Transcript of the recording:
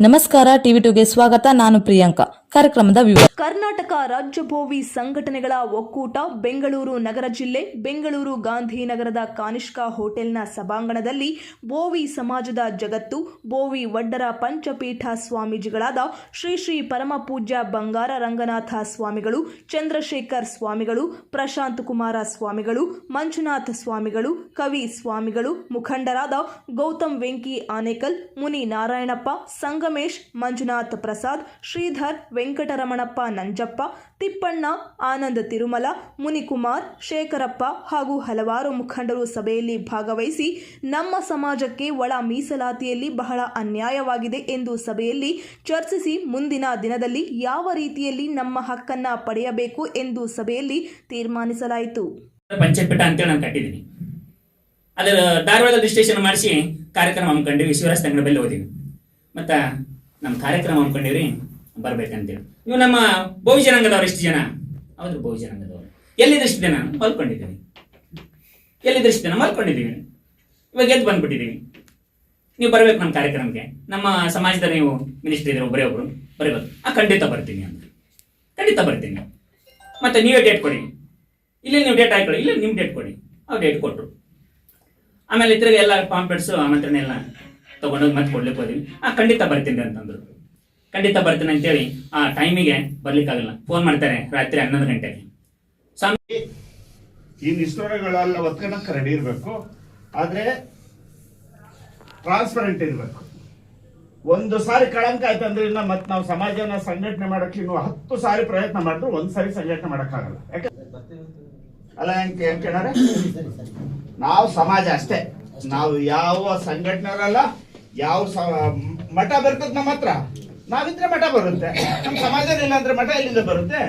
ನಮಸ್ಕಾರ ಟಿವಿ ಟುಗೆ ಸ್ವಾಗತ. ನಾನು ಪ್ರಿಯಾಂಕಾ. ಕಾರ್ಯಕ್ರಮದ ವಿವರ. ಕರ್ನಾಟಕ ರಾಜ್ಯ ಭೋವಿ ಸಂಘಟನೆಗಳ ಒಕ್ಕೂಟ ಬೆಂಗಳೂರು ನಗರ ಜಿಲ್ಲೆ ಬೆಂಗಳೂರು ಗಾಂಧಿನಗರದ ಕಾನಿಷ್ಕಾ ಹೋಟೆಲ್ನ ಸಭಾಂಗಣದಲ್ಲಿ ಬೋವಿ ಸಮಾಜದ ಜಗತ್ತು ಬೋವಿ ವಡ್ಡರ ಪಂಚಪೀಠ ಸ್ವಾಮೀಜಿಗಳಾದ ಶ್ರೀ ಶ್ರೀ ಪರಮಪೂಜ್ಯ ಬಂಗಾರ ರಂಗನಾಥ ಸ್ವಾಮಿಗಳು, ಚಂದ್ರಶೇಖರ್ ಸ್ವಾಮಿಗಳು, ಪ್ರಶಾಂತ್ ಕುಮಾರ ಸ್ವಾಮಿಗಳು, ಮಂಜುನಾಥ ಸ್ವಾಮಿಗಳು, ಕವಿ ಸ್ವಾಮಿಗಳು, ಮುಖಂಡರಾದ ಗೌತಮ್ ವೆಂಕಿ ಆನೇಕಲ್, ಮುನಿ ನಾರಾಯಣಪ್ಪ, ಸಂಗಮೇಶ್, ಮಂಜುನಾಥ್ ಪ್ರಸಾದ್, ಶ್ರೀಧರ್ ವೆಂಕಟರಮಣಪ್ಪ ನಂಜಪ್ಪ, ತಿಪ್ಪಣ್ಣ, ಆನಂದ ತಿರುಮಲ, ಮುನಿಕುಮಾರ್, ಶೇಖರಪ್ಪ ಹಾಗೂ ಹಲವಾರು ಮುಖಂಡರು ಸಭೆಯಲ್ಲಿ ಭಾಗವಹಿಸಿ ನಮ್ಮ ಸಮಾಜಕ್ಕೆ ಒಳ ಮೀಸಲಾತಿಯಲ್ಲಿ ಬಹಳ ಅನ್ಯಾಯವಾಗಿದೆ ಎಂದು ಸಭೆಯಲ್ಲಿ ಚರ್ಚಿಸಿ ಮುಂದಿನ ದಿನದಲ್ಲಿ ಯಾವ ರೀತಿಯಲ್ಲಿ ನಮ್ಮ ಹಕ್ಕನ್ನ ಪಡೆಯಬೇಕು ಎಂದು ಸಭೆಯಲ್ಲಿ ತೀರ್ಮಾನಿಸಲಾಯಿತು. ಅದರ ಧಾರವಾಡ ರಿಜಿಸ್ಟ್ರೇಷನ್ ಮಾಡಿಸಿ ಕಾರ್ಯಕ್ರಮ ಹಮ್ಮಿಕೊಂಡಿವಿ ಶಿವರಾಜ್ ತಂಗಡ ಬೆಲ್ಲ ಓದಿವಿ ಮತ್ತು ನಮ್ಮ ಕಾರ್ಯಕ್ರಮ ಹಮ್ಮಿಕೊಂಡಿವ್ರಿ ಬರ್ಬೇಕಂತೇಳಿ. ಇವು ನಮ್ಮ ಬಹು ಜನಾಂಗದವ್ರು ಎಷ್ಟು ಜನ? ಹೌದು, ಬಹು ಜನಾಂಗದವರು. ಎಲ್ಲಿದ್ದು ಇಷ್ಟು ಜನ? ಮಲ್ಕೊಂಡಿದ್ದೀನಿ ಎಲ್ಲಿದ್ರೆ ಇಷ್ಟು ಜನ? ಮಲ್ಕೊಂಡಿದ್ದೀವಿ. ಇವಾಗ ಎದ್ದು ಬಂದ್ಬಿಟ್ಟಿದ್ದೀವಿ. ನೀವು ಬರಬೇಕು ನಮ್ಮ ಕಾರ್ಯಕ್ರಮಕ್ಕೆ. ನಮ್ಮ ಸಮಾಜದ ನೀವು ಮಿನಿಸ್ಟರ್ ಇದ್ರೆ ಒಬ್ಬರೇ ಒಬ್ರು. ಬರಬೇಕು. ಆ, ಖಂಡಿತ ಬರ್ತೀನಿ ಅಂತ. ಖಂಡಿತ ಬರ್ತೀನಿ. ಮತ್ತೆ ನೀವೇ ಡೇಟ್ ಕೊಡಿ. ಇಲ್ಲಿ ನೀವು ಡೇಟ್ ಹಾಕೊಳ್ಳಿ. ಇಲ್ಲಿ ನಿಮ್ಮ ಡೇಟ್ ಕೊಡಿ. ಅವ್ರು ಡೇಟ್ ಕೊಟ್ಟರು ಆಮೇಲೆ ತಿರ್ಗಿ ಎಲ್ಲ ಪಾಂಪ್ಲೆಟ್ಸು ಆಮಂತ್ರಣ ಎಲ್ಲ ತೊಗೊಂಡೋಗಿ ಮತ್ತೆ ಕೊಡ್ಲಿಕ್ಕೆ ಹೋದ್ವಿ. ಆ, ಖಂಡಿತ ಬರ್ತೀನಿ ಅಂತಂದ್ರು. ಖಂಡಿತ ಬರ್ತೇನೆ ಅಂತೇಳಿ, ಆ ಟೈಮಿಗೆ ಬರ್ಲಿಕ್ಕಾಗಲ್ಲ. ಫೋನ್ ಮಾಡ್ತಾರೆ ರಾತ್ರಿ ಹನ್ನೊಂದು ಗಂಟೆಗೆ. ಈ ನಿಷ್ಠುರಗಳೆಲ್ಲ ಒತ್ಕೊಳಕ್ಕೆ ರೆಡಿ ಇರಬೇಕು. ಆದ್ರೆ ಟ್ರಾನ್ಸ್ಪರೆಂಟ್ ಇರಬೇಕು. ಒಂದು ಸಾರಿ ಕಳಂಕ ಆಯ್ತಂದ್ರೆ ಇನ್ನ ಮತ್ತೆ ನಾವು ಸಮಾಜನ ಸಂಘಟನೆ ಮಾಡಕ್ಕೆ ಇನ್ನು ಹತ್ತು ಸಾರಿ ಪ್ರಯತ್ನ ಮಾಡಿದ್ರು, ಒಂದ್ ಸಾರಿ ಸಂಘಟನೆ ಮಾಡಕ್ಕಾಗಲ್ಲ. ಯಾಕೆ? ಅಲ್ಲ ಹೆಂಗ್ ಕೇಳಾರೆ ನಾವು ಸಮಾಜ ಅಷ್ಟೇ. ನಾವು ಯಾವ ಸಂಘಟನೆ ಯಾವ ಮಠ ಬರ್ತದ ನಮ್ಮ ಹತ್ರ. ನಾವಿದ್ರೆ ಮಠ ಬರುತ್ತೆ. ನಮ್ಮ ಸಮಾಜ ಇಲ್ಲ ಅಂದ್ರೆ ಮಠ ಎಲ್ಲಿಂದ ಬರುತ್ತೆ?